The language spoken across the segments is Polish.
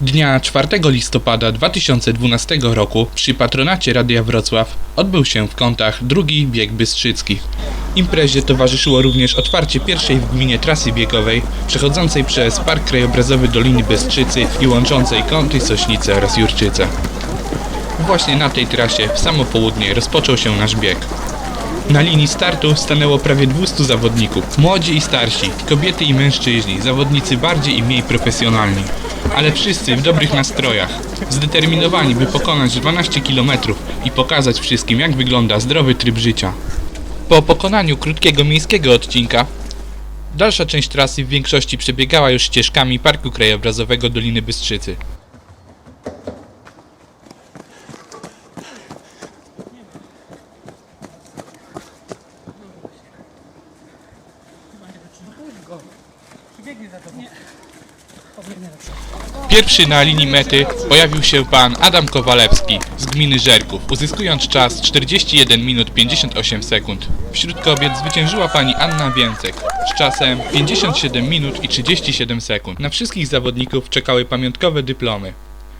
Dnia 4 listopada 2012 roku przy patronacie Radia Wrocław odbył się w Kątach drugi bieg Bystrzycki. Imprezie towarzyszyło również otwarcie pierwszej w gminie trasy biegowej przechodzącej przez Park Krajobrazowy Doliny Bystrzycy i łączącej Kąty, Sośnice oraz Jurczyce. Właśnie na tej trasie w samo południe rozpoczął się nasz bieg. Na linii startu stanęło prawie 200 zawodników. Młodzi i starsi, kobiety i mężczyźni, zawodnicy bardziej i mniej profesjonalni. Ale wszyscy w dobrych nastrojach, zdeterminowani, by pokonać 12 km i pokazać wszystkim, jak wygląda zdrowy tryb życia. Po pokonaniu krótkiego miejskiego odcinka, dalsza część trasy w większości przebiegała już ścieżkami Parku Krajobrazowego Doliny Bystrzycy. Pierwszy na linii mety pojawił się pan Adam Kowalewski z gminy Żerków, uzyskując czas 41 minut 58 sekund. Wśród kobiet zwyciężyła pani Anna Więcek z czasem 57 minut i 37 sekund. Na wszystkich zawodników czekały pamiątkowe dyplomy,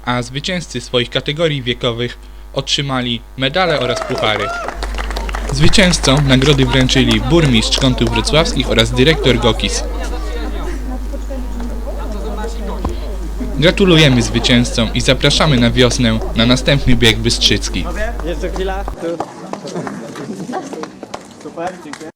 a zwycięzcy swoich kategorii wiekowych otrzymali medale oraz puchary. Zwycięzcom nagrody wręczyli burmistrz Kątów Wrocławskich oraz dyrektor GOKIS. Gratulujemy zwycięzcom i zapraszamy na wiosnę na następny bieg Bystrzycki. Super, dziękuję.